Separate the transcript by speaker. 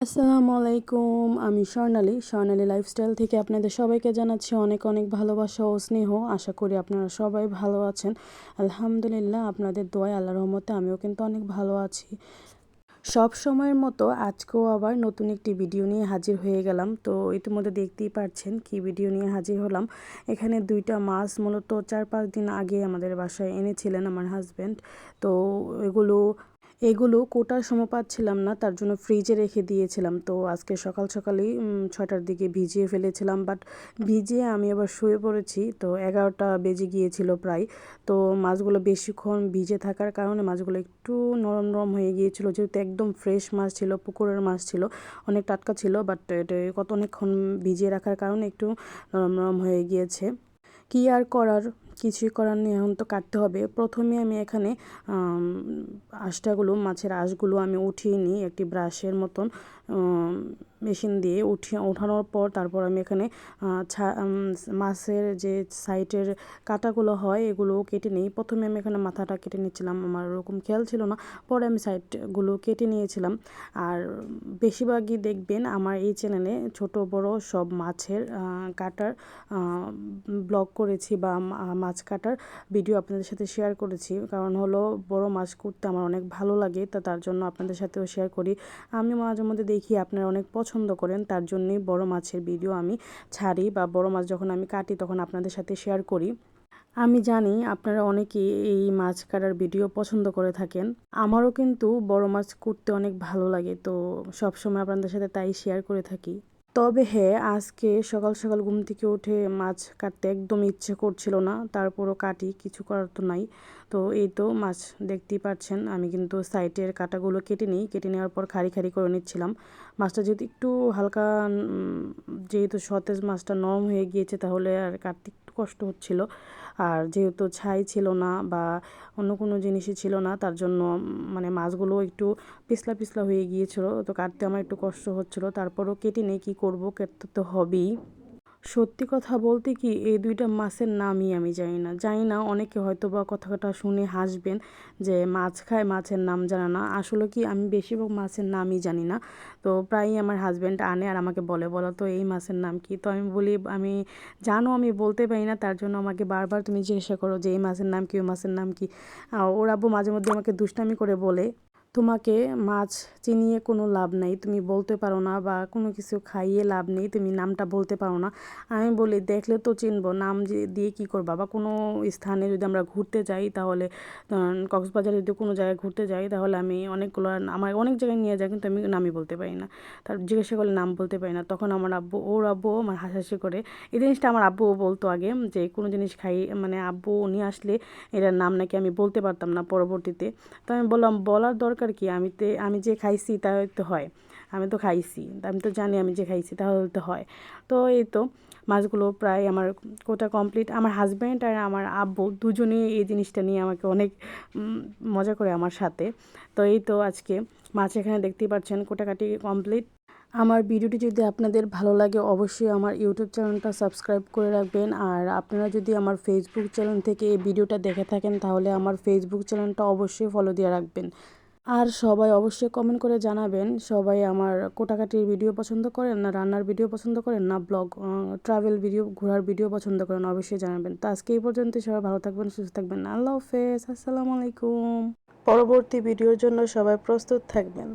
Speaker 1: আসসালামু আলাইকুম, আমি স্বর্ণালী। স্বর্ণালী লাইফস্টাইল থেকে আপনাদের সবাইকে জানাচ্ছি অনেক অনেক ভালোবাসা ও স্নেহ। আশা করি আপনারা সবাই ভালো আছেন। আলহামদুলিল্লাহ, আপনাদের দোয়ায় আল্লাহ রহমতে আমিও কিন্তু অনেক ভালো আছি। সব সময়ের মতো আজকেও আবার নতুন একটি ভিডিও নিয়ে হাজির হয়ে গেলাম। তো ইতিমধ্যে দেখতেই পাচ্ছেন কি ভিডিও নিয়ে হাজির হলাম। এখানে দুইটা মাছ মূলত চার পাঁচ দিন আগে আমাদের বাসায় এনেছিলেন আমার হাজব্যান্ড তো এগুলো এগুলো কোটার সময় পাচ্ছিলাম না, তার জন্য ফ্রিজে রেখে দিয়েছিলাম। তো আজকে সকাল সকালেই ছয়টার দিকে ভিজিয়ে ফেলেছিলাম বাট ভিজিয়ে আমি আবার শুয়ে পড়েছি। তো এগারোটা বেজে গিয়েছিল প্রায়। তো মাছগুলো বেশিক্ষণ ভিজে থাকার কারণে মাছগুলো একটু নরম নরম হয়ে গিয়েছিল, যেহেতু একদম ফ্রেশ মাছ ছিল, পুকুরের মাছ ছিল, অনেক টাটকা ছিল বাট এটা কত অনেকক্ষণ ভিজিয়ে রাখার কারণে একটু নরম নরম হয়ে গিয়েছে। কী আর করার? কিছুই করার নেই, এখন তো কাটতে হবে। প্রথমে আমি এখানে আঁশটাগুলো, মাছের আঁশগুলো আমি উঠিয়ে নিই একটি ব্রাশের মতন। মেশিন দিয়ে উঠিয়ে ওঠানোর পর তারপর আমি এখানে মাছের যে সাইটের কাটাগুলো হয় এগুলো কেটে নিই। প্রথমে আমি এখানে মাথাটা কেটে নিচ্ছিলাম, আমার ওরকম খেয়াল ছিল না। পরে আমি সাইডগুলো কেটে নিয়েছিলাম। আর বেশিরভাগই দেখবেন আমার এই চ্যানেলে ছোট, বড় সব মাছের কাটার ব্লগ করেছি বা মাছ কাটার ভিডিও আপনাদের সাথে শেয়ার করেছি। কারণ হলো বড় মাছ করতে আমার অনেক ভালো লাগে, তা তার জন্য আপনাদের সাথেও শেয়ার করি। আমি মাঝে মধ্যে দেখি আপনারা অনেক পছন্দ করেন, তার জন্যই বড় মাছের ভিডিও আমি ছাড়ি বা বড় মাছ যখন আমি কাটি তখন আপনাদের সাথে শেয়ার করি। আমি জানি আপনারা অনেকেই এই মাছ কাটার ভিডিও পছন্দ করে থাকেন। আমারও কিন্তু বড় মাছ করতে অনেক ভালো লাগে, তো সবসময় আপনাদের সাথে তাই শেয়ার করে থাকি। তবে হ্যাঁ আজকে সকাল সকাল ঘুম থেকে উঠে মাছ কাটতে একদম ইচ্ছে করছিল না। তারপরও কাটি, কিছু করার তো নাই। তো এই তো মাছ দেখতেই পাচ্ছেন আমি কিন্তু সাইটের কাটাগুলো কেটে নিই। কেটে নেওয়ার পর খাড়ি খাড়ি করে নিচ্ছিলাম। মাছটা যেহেতু একটু হালকা যেহেতু সতেজ মাছটা নরম হয়ে গিয়েছে, তাহলে আর কাটতে কষ্ট হচ্ছিল। আর যেহেতু ছাই ছিল না বা অন্য কোনো জিনিসই ছিল না, তার জন্য মানে মাছগুলো একটু পিছলা পিছলা হয়ে গিয়েছিল। তো কাটতে আমার একটু কষ্ট হচ্ছিল। তারপরও কেটে নেই, কী করব? কেটে তো হবেই। সত্যি কথা বলতে কি, এই দুইটা মাছের নামই আমি জানি না। জানি না, অনেকে হয়তো বা কথাটা শুনে হাসবেন যে মাছ খায়, মাছের নাম জানা না। আসলে কি, আমি বেশিরভাগ মাছের নামই জানি না। তো প্রায়ই আমার হাজব্যান্ড আনে আর আমাকে বলে, বলো তো, এই মাছের নাম কি? তো আমি বলি, আমি জানো, আমি বলতে পারি না। তার জন্য আমাকে বারবার তুমি জিজ্ঞাসা করো যে, এই মাছের নাম কি, ওই মাছের নাম কি? ওর মাঝে মধ্যে আমাকে দুষ্টামি করে বলে। তোমাকে মাছ চিনিয়ে কোনো লাভ নেই, তুমি বলতে পারো না বা কোনো কিছু খাইয়ে লাভ নেই, তুমি নামটা বলতে পারো না। আমি বলি, দেখলে তো চিনবো, নাম দিয়ে কী করবা? বা কোনো স্থানে যদি আমরা ঘুরতে যাই, তাহলে কক্সবাজারে যদি কোনো জায়গায় ঘুরতে যাই, তাহলে আমি অনেকগুলো, আমার অনেক জায়গায় নিয়ে যাই, কিন্তু আমি নামই বলতে পারি না। তার জিজ্ঞাসা করলে নাম বলতে পারি না। তখন আমার আব্বু, ওর আব্বু আমার হাসাহাসি করে, এই জিনিসটা আমার আব্বুও বলতো আগে, যে কোনো জিনিস খাই মানে আব্বু নিয়ে আসলে এটার নাম নাকি আমি বলতে পারতাম না পরবর্তীতে। তো আমি বললাম, বলার দরকার দরকার কি, আমি তো, আমি যে খাইছি তা তো হয়। আমি তো খাইছি, আমি তো জানি আমি যে খাইছি তাহলে তো হয়। তো এই তো, মাছগুলো প্রায় আমার কোটা কমপ্লিট। আমার হাজব্যান্ড আর আমার আব্বু দুজনেই এই জিনিসটা নিয়ে আমাকে অনেক মজা করে আমার সাথে। তো এই তো আজকে মাছ এখানে দেখতেই পাচ্ছেন, কোটাকাটি কমপ্লিট। আমার ভিডিওটি যদি আপনাদের ভালো লাগে, অবশ্যই আমার ইউটিউব চ্যানেলটা সাবস্ক্রাইব করে রাখবেন। আর আপনারা যদি আমার ফেসবুক চ্যানেল থেকে এই ভিডিওটা দেখে থাকেন, তাহলে আমার ফেসবুক চ্যানেলটা অবশ্যই ফলো দিয়ে রাখবেন। আর সবাই অবশ্যই কমেন্ট করে জানাবেন, সবাই আমার কোটাকাটির ভিডিও পছন্দ করেন না রান্নার ভিডিও পছন্দ করেন না ব্লগ ট্রাভেল ভিডিও ঘোরার ভিডিও পছন্দ করেন, অবশ্যই জানাবেন। তো আজকে এই পর্যন্ত সবাই ভালো থাকবেন, সুস্থ থাকবেন। আল্লাহ হাফেজ, আসসালামু আলাইকুম। পরবর্তী ভিডিওর জন্য সবাই প্রস্তুত থাকবেন।